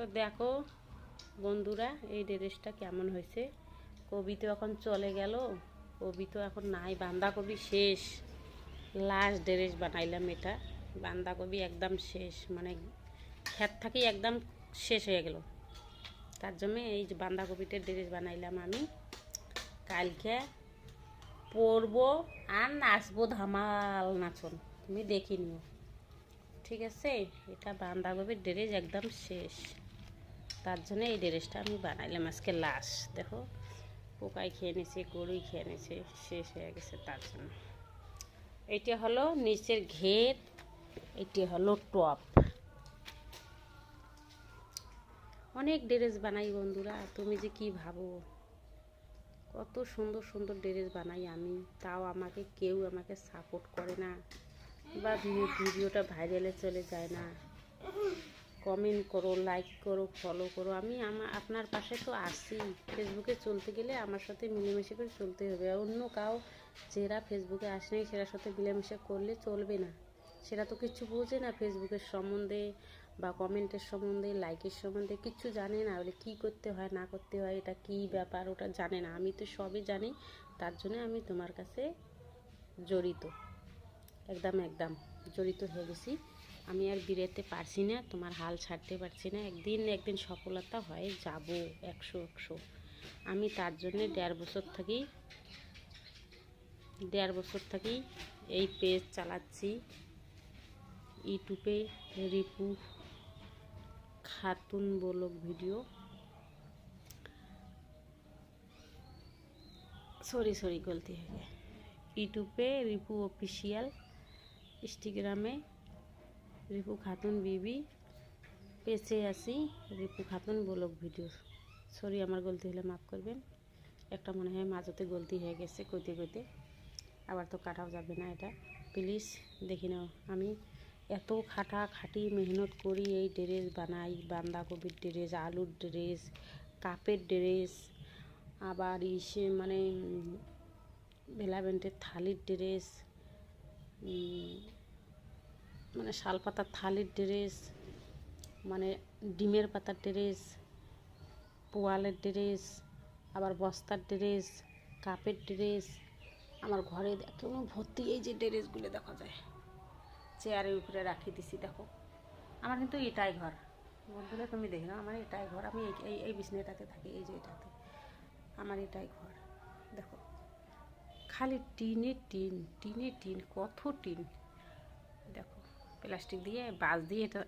তো দেখো বন্ধুরা, এই ড্রেসটা কেমন হয়েছে? কবি তো এখন চলে গেল। কবি তো এখন নাই বাঁধাকপি শেষ। লাস্ট ড্রেস বানাইলাম এটা। বাঁধাকপি একদম শেষ মানে ক্ষেত থাকি একদম শেষ হয়ে গেল। তার জন্য এই যে বাঁধাকপিটার ড্রেস বানাইলাম আমি। কালকে পরবো আর নাচবো ধামাল নাচন। তুমি দেখে নিও। ঠিক আছে? এটা বাঁধাকপির ড্রেস একদম শেষ। তার জন্য এই ড্রেসটা আমি বানাইলাম আজকে লাশ। দেখো, পোকায় খেয়ে নিয়েছে, গরুই খেয়ে নিয়েছে, শেষ হয়ে গেছে তার জন্য। এইটা হলো নিচের ঘের এটি হলো টপ। অনেক ড্রেস বানাই বন্ধুরা, তুমি যে কি ভাবো? কত সুন্দর সুন্দর ড্রেস বানাই আমি, তাও আমাকে কেউ আমাকে সাপোর্ট করে না বা ভিডিওটা ভাইরালে চলে যায় না। কমেন্ট করো লাইক করো ফলো করো। আমি আমার আপনার পাশে তো আসি ফেসবুকে চলতে গেলে আমার সাথে মিলেমিশে করে চলতে হবে। অন্য কাউ, যারা ফেসবুকে আসেনি সেটার সাথে মিলেমিশে করলে চলবে না। সেটা তো কিছু বোঝে না ফেসবুকের সম্বন্ধে বা কমেন্টের সম্বন্ধে লাইকের সম্বন্ধে কিচ্ছু জানে না। বলে কী করতে হয়, না করতে হয়, এটা কী ব্যাপার, ওটা জানে না। আমি তো সবই জানি, তার জন্য আমি তোমার কাছে জড়িত। একদম একদম জড়িত হয়ে গেছি। আমি আর বিরেতে পারছি না, তোমার হাল ছাড়তে পারছি না। একদিন একদিন সফলতা হয়ে, যাব একশো একশো। আমি তার জন্যে দেড় বছর থাকি, দেড় বছর থাকি এই পেজ চালাচ্ছি, ইউটিউবে Ripu Khatun vlog video. Sorry sorry, গলতি হয়ে ইউটিউবে রিপু অফিসিয়াল, ইনস্টাগ্রামে রিপু খাতুন বিবি পেজে আসি Ripu Khatun vlog video. Sorry আমার গলতি হলে মাফ করবেন। একটা মনে হয় মাঝতে গলতি হয়ে গেছে কইতে কইতে। আবার তো কাটাও যাবে না এটা। প্লিজ দেখি নাও। আমি এত খাটা খাটি মেহনত করি এই ড্রেস বানাই বাঁধাকপির ড্রেস, আলুর ড্রেস, কাপের ড্রেস, আবার ইসে মানে ভেলাভেন্টের থালির ড্রেস মানে শাল পাতার থালির ড্রেস মানে ডিমের পাতার ড্রেস, পোয়ালের ড্রেস, আবার বস্তার ড্রেস, কাপের ড্রেস, আমার ঘরে এখনও ভর্তি এই যে ড্রেসগুলো দেখা যায়। চেয়ারের উপরে রাখি দিছি, দেখো। আমার কিন্তু এটাই ঘর। বন্ধুরা, তুমি দেখে নাও, আমার এটাই ঘর। আমি এই এই বিছনাটাতে থাকি, এই যে এটাতে। আমার এটাই ঘর। দেখো, খালি টিনে টিন টিনে টিন, কত টিন। দেখো প্লাস্টিক দিয়ে বাঁশ দিয়ে এটা